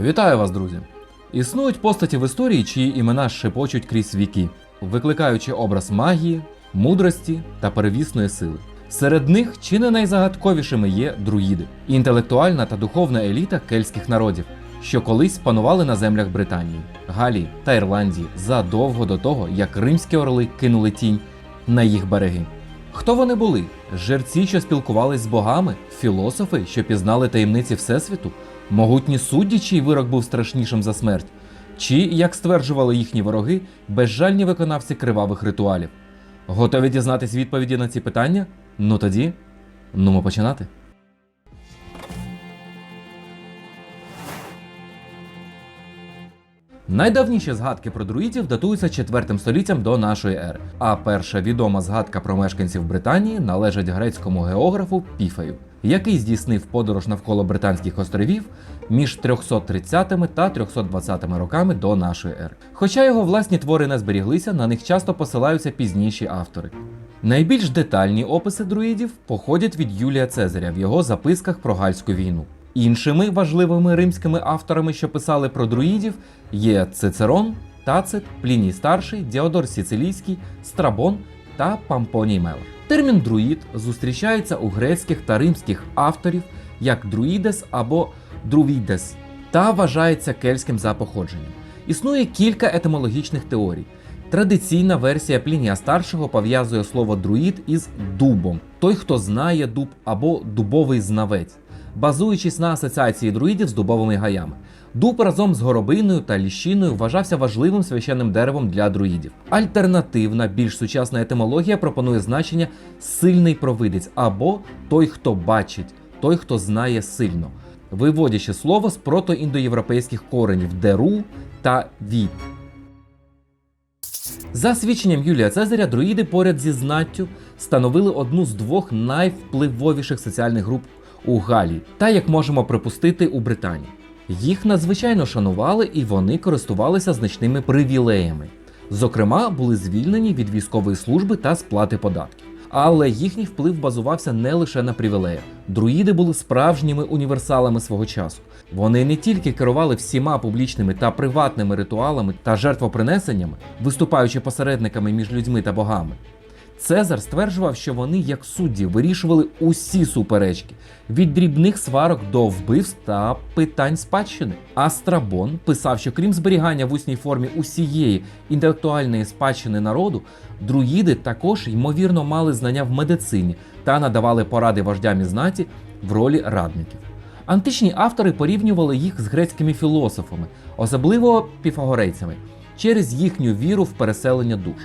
Вітаю вас, друзі! Існують постаті в історії, чиї імена шепочуть крізь віки, викликаючи образ магії, мудрості та перевісної сили. Серед них чи не найзагадковішими є друїди, інтелектуальна та духовна еліта кельтських народів, що колись панували на землях Британії, Галії та Ірландії задовго до того, як римські орли кинули тінь на їх береги. Хто вони були? Жерці, що спілкувались з богами, філософи, що пізнали таємниці Всесвіту, могутні судді, чий вирок був страшнішим за смерть, чи, як стверджували їхні вороги, безжальні виконавці кривавих ритуалів. Готові дізнатись відповіді на ці питання? Ну тоді, нумо починати. Найдавніші згадки про друїдів датуються 4 століттям до нашої ери, а перша відома згадка про мешканців Британії належить грецькому географу Піфею, який здійснив подорож навколо Британських островів між 330 та 320 роками до нашої ери. Хоча його власні твори не зберіглися, на них часто посилаються пізніші автори. Найбільш детальні описи друїдів походять від Юлія Цезаря в його записках про Гальську війну. Іншими важливими римськими авторами, що писали про друїдів, є Цицерон, Тацит, Пліній Старший, Діодор Сіцилійський, Страбон та Пампоній Мелах. Термін друїд зустрічається у грецьких та римських авторів як друїдес або друвідес та вважається кельтським за походженням. Існує кілька етимологічних теорій. Традиційна версія Плінія старшого пов'язує слово друїд із дубом, той, хто знає дуб або дубовий знавець, базуючись на асоціації друїдів з дубовими гаями. Дуб разом з горобиною та ліщиною вважався важливим священним деревом для друїдів. Альтернативна, більш сучасна етимологія пропонує значення сильний провидець або той, хто бачить, той, хто знає сильно, виводячи слово з протоіндоєвропейських коренів деру та від. За свідченням Юлія Цезаря, друїди поряд зі знаттю становили одну з двох найвпливовіших соціальних груп у Галії, та як можемо припустити у Британії. Їх надзвичайно шанували і вони користувалися значними привілеями. Зокрема, були звільнені від військової служби та сплати податків. Але їхній вплив базувався не лише на привілеях. Друїди були справжніми універсалами свого часу. Вони не тільки керували всіма публічними та приватними ритуалами та жертвопринесеннями, виступаючи посередниками між людьми та богами. Цезар стверджував, що вони, як судді, вирішували усі суперечки від дрібних сварок до вбивств та питань спадщини. А Страбон писав, що крім зберігання в усній формі усієї інтелектуальної спадщини народу, друїди також ймовірно мали знання в медицині та надавали поради вождям і знаті в ролі радників. Античні автори порівнювали їх з грецькими філософами, особливо піфагорейцями, через їхню віру в переселення душ.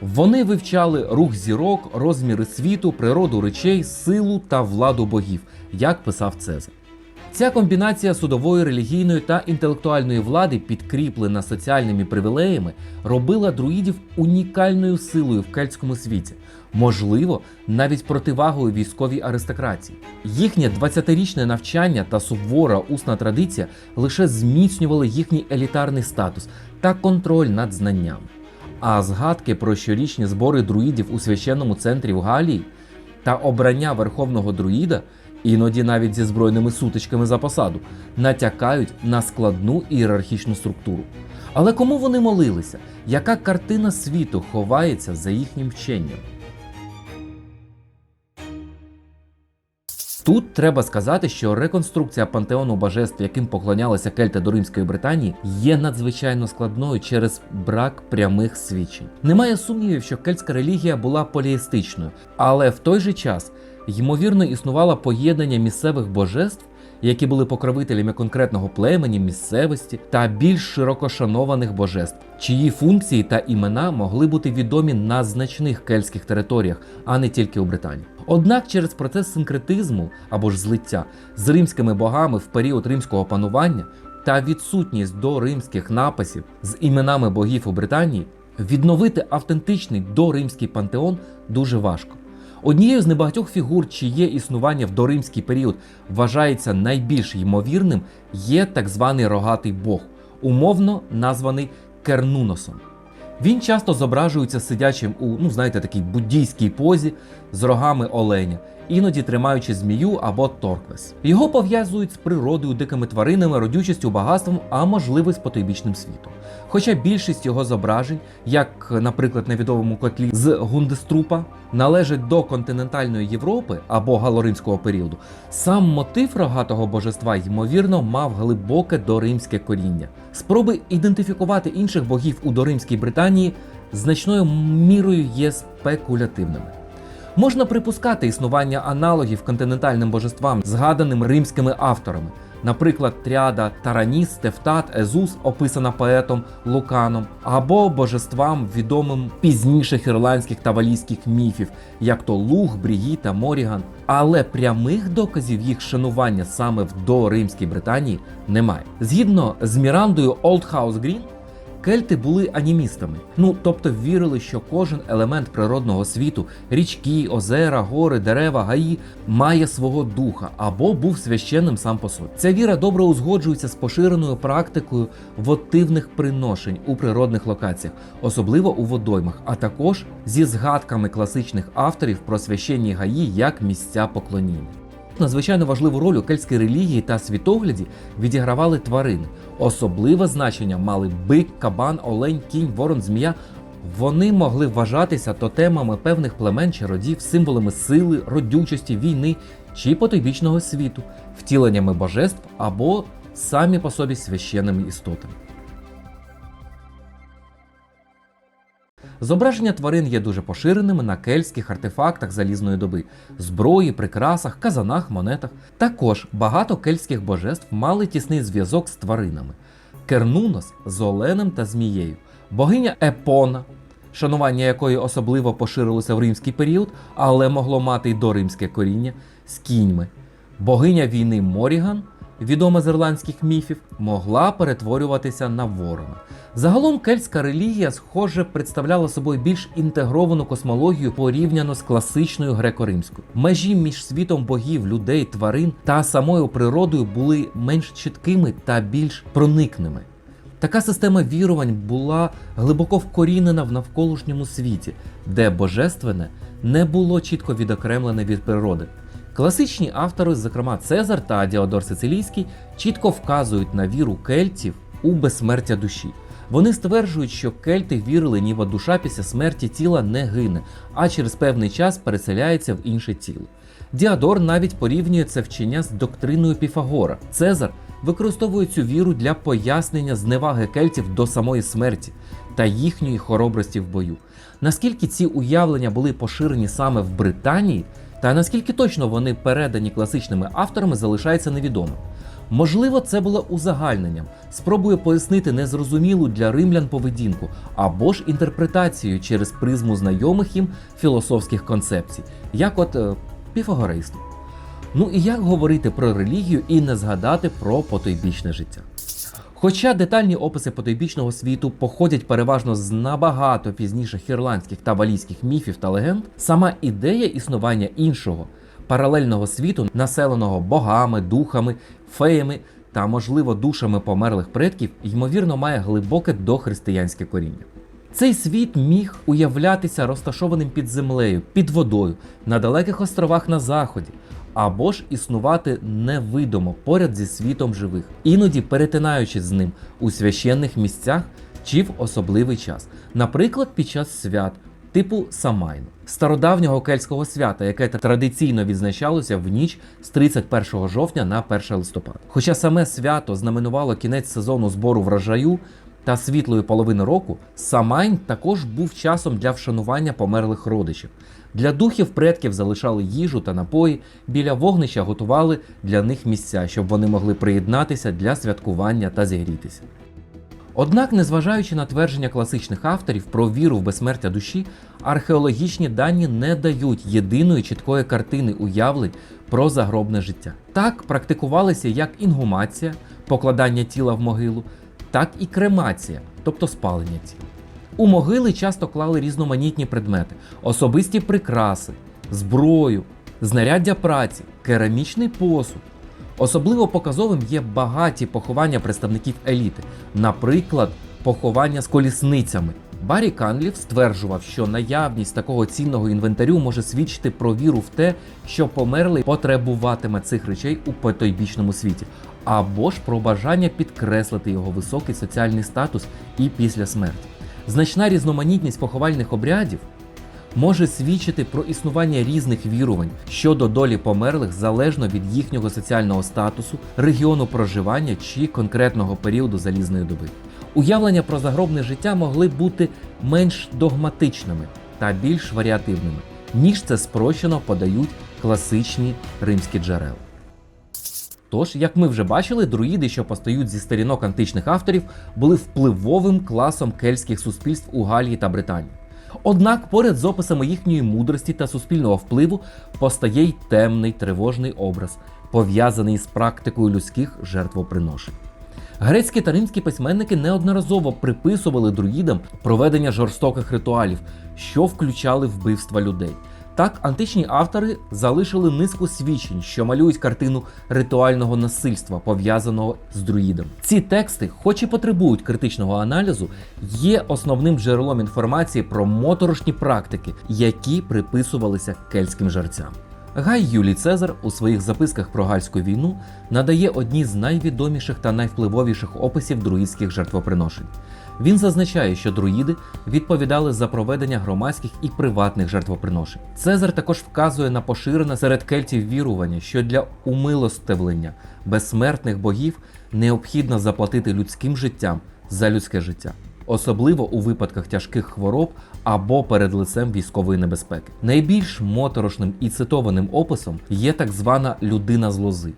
Вони вивчали рух зірок, розміри світу, природу речей, силу та владу богів, як писав Цезар. Ця комбінація судової, релігійної та інтелектуальної влади, підкріплена соціальними привілеями, робила друїдів унікальною силою в кельтському світі, можливо, навіть противагою військовій аристократії. Їхнє 20-річне навчання та сувора усна традиція лише зміцнювали їхній елітарний статус та контроль над знаннями. А згадки про щорічні збори друїдів у священному центрі в Галії та обрання верховного друїда, іноді навіть зі збройними сутичками за посаду, натякають на складну ієрархічну структуру. Але кому вони молилися? Яка картина світу ховається за їхнім вченням? Тут треба сказати, що реконструкція пантеону божеств, яким поклонялися кельти до Римської Британії, є надзвичайно складною через брак прямих свідчень. Немає сумнівів, що кельтська релігія була поліїстичною, але в той же час ймовірно існувало поєднання місцевих божеств, які були покровителями конкретного племені, місцевості та більш широко шанованих божеств, чиї функції та імена могли бути відомі на значних кельтських територіях, а не тільки у Британії. Однак через процес синкретизму або ж злиття з римськими богами в період римського панування та відсутність до римських написів з іменами богів у Британії відновити автентичний доримський пантеон дуже важко. Однією з небагатьох фігур, чиє існування в доримський період вважається найбільш ймовірним, є так званий рогатий бог, умовно названий Кернуносом. Він часто зображується сидячим у, ну знаєте, такій буддійській позі з рогами оленя іноді тримаючи змію або торквес. Його пов'язують з природою, дикими тваринами, родючістю, багатством, а можливо з потойбічним світом. Хоча більшість його зображень, як, наприклад, на відомому котлі з Гундеструпа, належать до континентальної Європи або галоримського періоду, сам мотив рогатого божества ймовірно мав глибоке доримське коріння. Спроби ідентифікувати інших богів у доримській Британії значною мірою є спекулятивними. Можна припускати існування аналогів континентальним божествам, згаданим римськими авторами. Наприклад, тріада Тараніс, Тефтат, Езус, описана поетом Луканом, або божествам, відомим пізніших ірландських та валійських міфів, як то Луг, Брії та Моріган. Але прямих доказів їх шанування саме в доримській Британії немає. Згідно з Мірандою Олдхаус Грін, Кельти були анімістами, ну тобто вірили, що кожен елемент природного світу річки, озера, гори, дерева, гаї має свого духа або був священним сам по собі. Ця віра добре узгоджується з поширеною практикою вотивних приношень у природних локаціях, особливо у водоймах, а також зі згадками класичних авторів про священні гаї як місця поклоніння. Надзвичайно важливу роль у кельтській релігії та світогляді відігравали тварини. Особливе значення мали бик, кабан, олень, кінь, ворон, змія. Вони могли вважатися тотемами певних племен чи родів, символами сили, родючості, війни чи потойбічного світу, втіленнями божеств або самі по собі священними істотами. Зображення тварин є дуже поширеними на кельтських артефактах залізної доби, зброї, прикрасах, казанах, монетах. Також багато кельтських божеств мали тісний зв'язок з тваринами: Кернунос з оленем та змією, богиня Епона, шанування якої особливо поширилося в римський період, але могло мати й доримське коріння з кіньми, богиня війни Моріган. Відома з ірландських міфів, могла перетворюватися на ворона. Загалом кельтська релігія, схоже, представляла собою більш інтегровану космологію порівняно з класичною греко-римською. Межі між світом богів, людей, тварин та самою природою були менш чіткими та більш проникними. Така система вірувань була глибоко вкорінена в навколишньому світі, де божественне не було чітко відокремлене від природи. Класичні автори, зокрема Цезар та Діодор Сицилійський, чітко вказують на віру кельтів у безсмертя душі. Вони стверджують, що кельти вірили, ніби душа після смерті тіла не гине, а через певний час переселяється в інше тіло. Діадор навіть порівнює це вчення з доктриною Піфагора. Цезар використовує цю віру для пояснення зневаги кельтів до самої смерті та їхньої хоробрості в бою. Наскільки ці уявлення були поширені саме в Британії, та наскільки точно вони передані класичними авторами, залишається невідомо. Можливо, це було узагальненням, спробує пояснити незрозумілу для римлян поведінку або ж інтерпретацію через призму знайомих їм філософських концепцій, як от е, піфагористу. Ну і як говорити про релігію і не згадати про потойбічне життя? Хоча детальні описи потойбічного світу походять переважно з набагато пізніших ірландських та валійських міфів та легенд, сама ідея існування іншого паралельного світу, населеного богами, духами, феями та, можливо, душами померлих предків, ймовірно, має глибоке дохристиянське коріння. Цей світ міг уявлятися розташованим під землею, під водою, на далеких островах на заході, або ж існувати невидимо поряд зі світом живих, іноді перетинаючись з ним у священних місцях чи в особливий час, наприклад, під час свят. Типу Самайну, стародавнього кельтського свята, яке традиційно відзначалося в ніч з 31 жовтня на 1 листопада. Хоча саме свято знаменувало кінець сезону збору врожаю та світлої половини року, Самайн також був часом для вшанування померлих родичів. Для духів предків залишали їжу та напої, біля вогнища готували для них місця, щоб вони могли приєднатися для святкування та зігрітися. Однак, незважаючи на твердження класичних авторів про віру в безсмертя душі, археологічні дані не дають єдиної чіткої картини уявлень про загробне життя. Так практикувалися як інгумація, покладання тіла в могилу, так і кремація, тобто спалення тіл. У могили часто клали різноманітні предмети, особисті прикраси, зброю, знаряддя праці, керамічний посуд. Особливо показовим є багаті поховання представників еліти, наприклад, поховання з колісницями, Баррі Канлів стверджував, що наявність такого цінного інвентарю може свідчити про віру в те, що померлий потребуватиме цих речей у потойбічному світі, або ж про бажання підкреслити його високий соціальний статус і після смерті. Значна різноманітність поховальних обрядів може свідчити про існування різних вірувань щодо долі померлих залежно від їхнього соціального статусу, регіону проживання чи конкретного періоду залізної доби. Уявлення про загробне життя могли бути менш догматичними та більш варіативними, ніж це спрощено подають класичні римські джерела. Тож, як ми вже бачили, друїди, що постають зі сторінок античних авторів, були впливовим класом кельтських суспільств у Галії та Британії. Однак, поряд з описами їхньої мудрості та суспільного впливу постає й темний тривожний образ, пов'язаний з практикою людських жертвоприношень. Грецькі та римські письменники неодноразово приписували друїдам проведення жорстоких ритуалів, що включали вбивства людей. Так, античні автори залишили низку свідчень, що малюють картину ритуального насильства, пов'язаного з друїдом. Ці тексти, хоч і потребують критичного аналізу, є основним джерелом інформації про моторошні практики, які приписувалися кельтським жарцям. Гай Юлій Цезар у своїх записках про гальську війну надає одні з найвідоміших та найвпливовіших описів друїдських жертвоприношень. Він зазначає, що друїди відповідали за проведення громадських і приватних жертвоприношень. Цезар також вказує на поширене серед кельтів вірування, що для умилостивлення безсмертних богів необхідно заплатити людським життям за людське життя особливо у випадках тяжких хвороб або перед лицем військової небезпеки. Найбільш моторошним і цитованим описом є так звана людина з лози.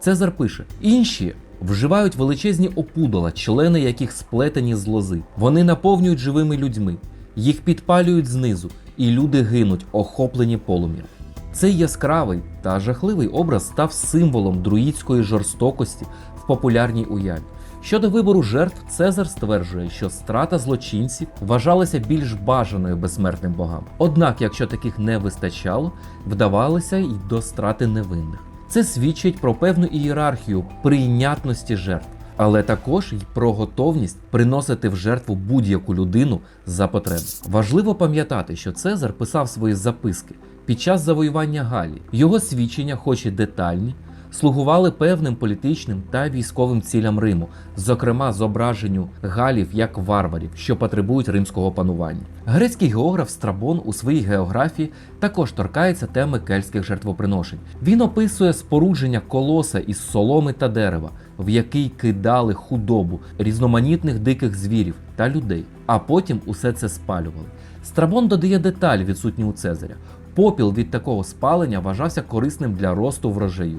Цезар пише: інші. Вживають величезні опудала, члени яких сплетені з лози. Вони наповнюють живими людьми, їх підпалюють знизу, і люди гинуть, охоплені полум'ям. Цей яскравий та жахливий образ став символом друїдської жорстокості в популярній уяві. Щодо вибору жертв, Цезар стверджує, що страта злочинців вважалася більш бажаною безсмертним богам. Однак, якщо таких не вистачало, вдавалося й до страти невинних. Це свідчить про певну ієрархію прийнятності жертв, але також й про готовність приносити в жертву будь-яку людину за потреби. Важливо пам'ятати, що Цезар писав свої записки під час завоювання Галії. Його свідчення, хоч і детальні, слугували певним політичним та військовим цілям Риму, зокрема зображенню галів як варварів, що потребують римського панування. Грецький географ Страбон у своїй географії також торкається теми кельтських жертвоприношень. Він описує спорудження колоса із соломи та дерева, в який кидали худобу різноманітних диких звірів та людей, а потім усе це спалювали. Страбон додає деталь, відсутні у Цезаря. Попіл від такого спалення вважався корисним для росту врожаю.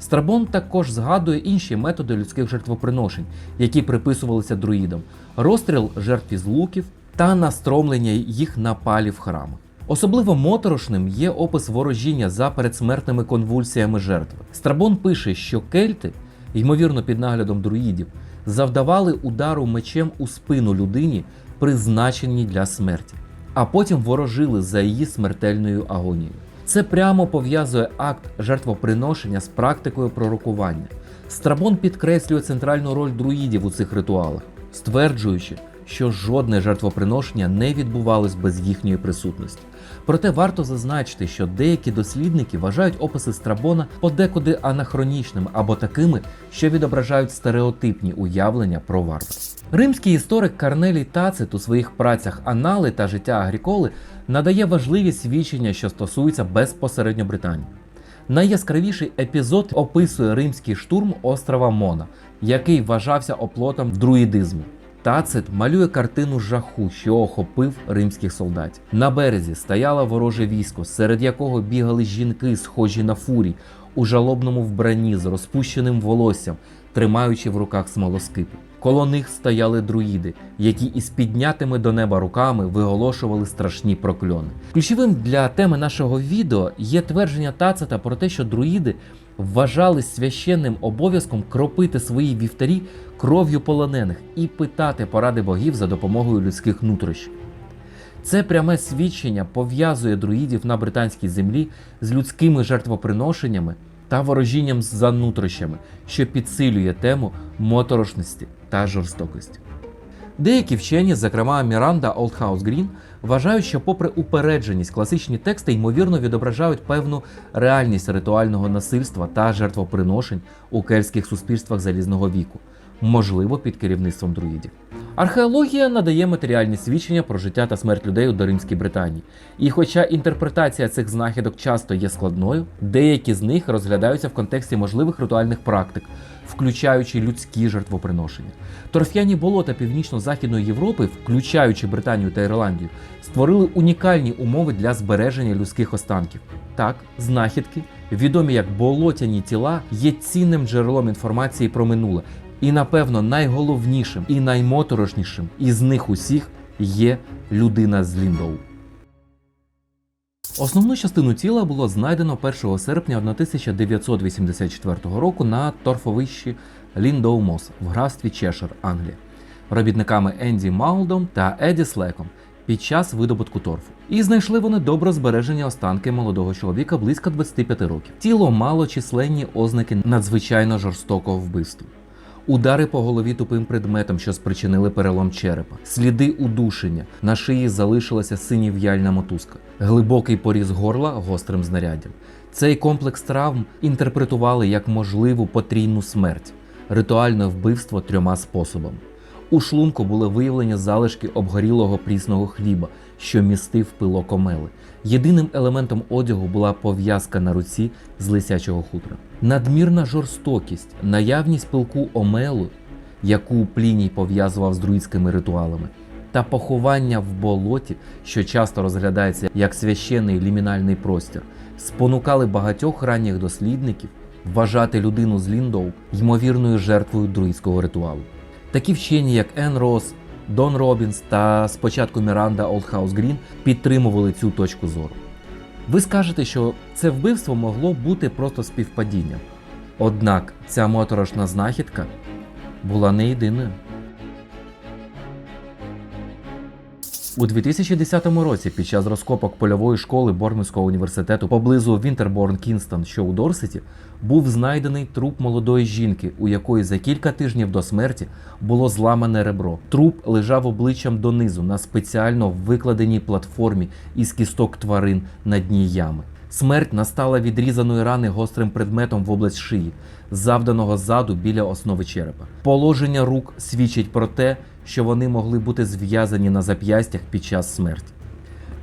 Страбон також згадує інші методи людських жертвоприношень, які приписувалися друїдам: розстріл жертв із луків та настромлення їх на в храмах. Особливо моторошним є опис ворожіння за передсмертними конвульсіями жертви. Страбон пише, що кельти, ймовірно під наглядом друїдів, завдавали удару мечем у спину людині, призначеній для смерті, а потім ворожили за її смертельною агонією. Це прямо пов'язує акт жертвоприношення з практикою пророкування. Страбон підкреслює центральну роль друїдів у цих ритуалах, стверджуючи, що жодне жертвоприношення не відбувалось без їхньої присутності. Проте варто зазначити, що деякі дослідники вважають описи Страбона подекуди анахронічними або такими, що відображають стереотипні уявлення про варварство. Римський історик Карнелій Тацит у своїх працях Анали та життя Агріколи надає важливі свідчення, що стосуються безпосередньо Британії. Найяскравіший епізод описує римський штурм острова Мона, який вважався оплотом друїдизму. Тацит малює картину жаху, що охопив римських солдатів. На березі стояло вороже військо, серед якого бігали жінки, схожі на фурій, у жалобному вбранні з розпущеним волоссям, тримаючи в руках смолоскипи. Коло них стояли друїди, які із піднятими до неба руками виголошували страшні прокльони. Ключовим для теми нашого відео є твердження Тацита про те, що друїди вважали священним обов'язком кропити свої вівтарі кров'ю полонених і питати поради богів за допомогою людських нутрощів. Це пряме свідчення пов'язує друїдів на британській землі з людськими жертвоприношеннями та ворожінням за нутрощами, що підсилює тему моторошності та жорстокості. Деякі вчені, зокрема Міранда Олдхаус Грін, вважають, що, попри упередженість, класичні тексти ймовірно відображають певну реальність ритуального насильства та жертвоприношень у кельтських суспільствах залізного віку, можливо, під керівництвом друїдів. Археологія надає матеріальні свідчення про життя та смерть людей у Доримській Британії. І хоча інтерпретація цих знахідок часто є складною, деякі з них розглядаються в контексті можливих ритуальних практик, включаючи людські жертвоприношення. Торф'яні болота північно-західної Європи, включаючи Британію та Ірландію, створили унікальні умови для збереження людських останків. Так, знахідки, відомі як болотяні тіла, є цінним джерелом інформації про минуле, і, напевно, найголовнішим і наймоторошнішим із них усіх є людина з Ліндоу. Основну частину тіла було знайдено 1 серпня 1984 року на торфовищі Ліндоу Мос в графстві Чешир, Англія, робітниками Енді Маулдом та Еді Слеком під час видобутку торфу. І знайшли вони добро збережені останки молодого чоловіка близько 25 років. Тіло мало численні ознаки надзвичайно жорстокого вбивства. Удари по голові тупим предметом, що спричинили перелом черепа, сліди удушення, на шиї залишилася синів'яльна мотузка, глибокий поріз горла гострим знаряддям. Цей комплекс травм інтерпретували як можливу потрійну смерть, ритуальне вбивство трьома способами. У шлунку були виявлені залишки обгорілого прісного хліба, що містив пилок омели. Єдиним елементом одягу була пов'язка на руці з лисячого хутра. Надмірна жорстокість, наявність пилку омелу, яку Пліній пов'язував з друїдськими ритуалами, та поховання в болоті, що часто розглядається як священний лімінальний простір, спонукали багатьох ранніх дослідників вважати людину з Ліндоу ймовірною жертвою друїдського ритуалу. Такі вчені, як Ен Рос, Дон Робінс та спочатку Міранда Олдхаус Грін підтримували цю точку зору. Ви скажете, що це вбивство могло бути просто співпадінням. Однак ця моторошна знахідка була не єдиною. У 2010 році під час розкопок польової школи Бормівського університету поблизу Вінтерборн Кінстон, що у Дорсеті, був знайдений труп молодої жінки, у якої за кілька тижнів до смерті було зламане ребро. Труп лежав обличчям донизу на спеціально викладеній платформі із кісток тварин на дні ями. Смерть настала від різаної рани гострим предметом в область шиї, завданого ззаду біля основи черепа. Положення рук свідчить про те, що вони могли бути зв'язані на зап'ястях під час смерті.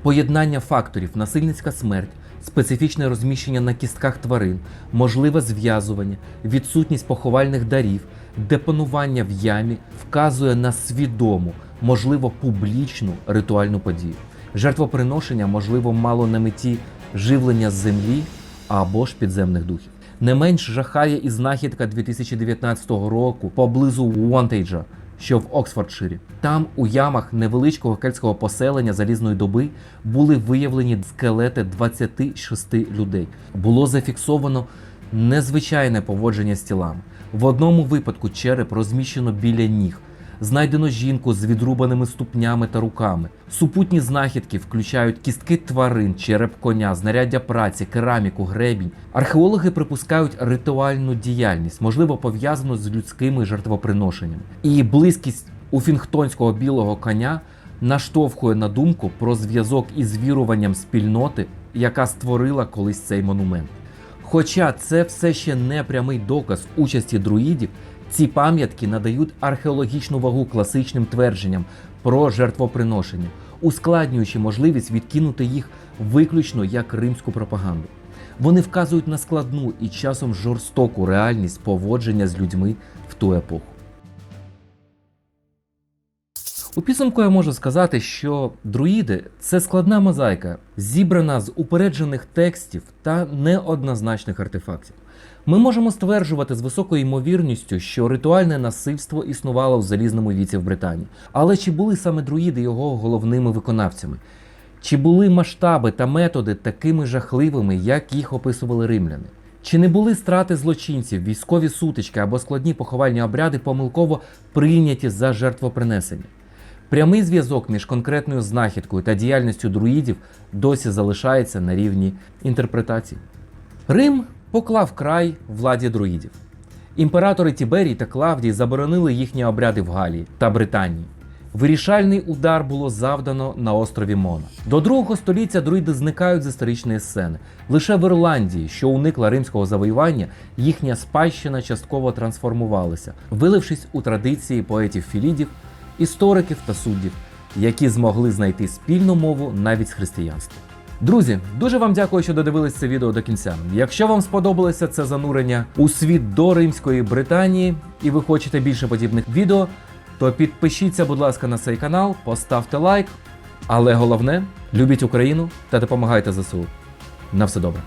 Поєднання факторів насильницька смерть, специфічне розміщення на кістках тварин, можливе зв'язування, відсутність поховальних дарів, депонування в ямі вказує на свідому, можливо, публічну ритуальну подію. Жертвоприношення, можливо, мало на меті живлення з землі або ж підземних духів. Не менш жахає і знахідка 2019 року поблизу Уонтейджа, що в Оксфордширі. Там, у ямах невеличкого кельтського поселення залізної доби, були виявлені скелети 26 людей. Було зафіксовано незвичайне поводження з тілами. В одному випадку череп розміщено біля ніг. Знайдено жінку з відрубаними ступнями та руками. Супутні знахідки включають кістки тварин, череп коня, знаряддя праці, кераміку, гребінь. Археологи припускають ритуальну діяльність, можливо, пов'язану з людськими жертвоприношеннями. І близькість уфінгтонського білого коня наштовхує на думку про зв'язок із віруванням спільноти, яка створила колись цей монумент. Хоча це все ще не прямий доказ участі друїдів, ці пам'ятки надають археологічну вагу класичним твердженням про жертвоприношення, ускладнюючи можливість відкинути їх виключно як римську пропаганду. Вони вказують на складну і часом жорстоку реальність поводження з людьми в ту епоху. У підсумку я можу сказати, що друїди це складна мозаїка, зібрана з упереджених текстів та неоднозначних артефактів. Ми можемо стверджувати з високою ймовірністю, що ритуальне насильство існувало в залізному віці в Британії. Але чи були саме друїди його головними виконавцями? Чи були масштаби та методи такими жахливими, як їх описували римляни? Чи не були страти злочинців, військові сутички або складні поховальні обряди помилково прийняті за жертвопринесення? Прямий зв'язок між конкретною знахідкою та діяльністю друїдів досі залишається на рівні інтерпретації. Рим поклав край владі друїдів. Імператори Тіберій та Клавдій заборонили їхні обряди в Галії та Британії. Вирішальний удар було завдано на острові Мона. До другого століття друїди зникають з історичної сцени. Лише в Ірландії, що уникла римського завоювання, їхня спадщина частково трансформувалася, вилившись у традиції поетів філідів, істориків та суддів, які змогли знайти спільну мову навіть з християнством. Друзі, дуже вам дякую, що додивились це відео до кінця. Якщо вам сподобалося це занурення у світ до Римської Британії і ви хочете більше подібних відео, то підпишіться, будь ласка, на цей канал, поставте лайк. Але головне, любіть Україну та допомагайте ЗСУ. На все добре.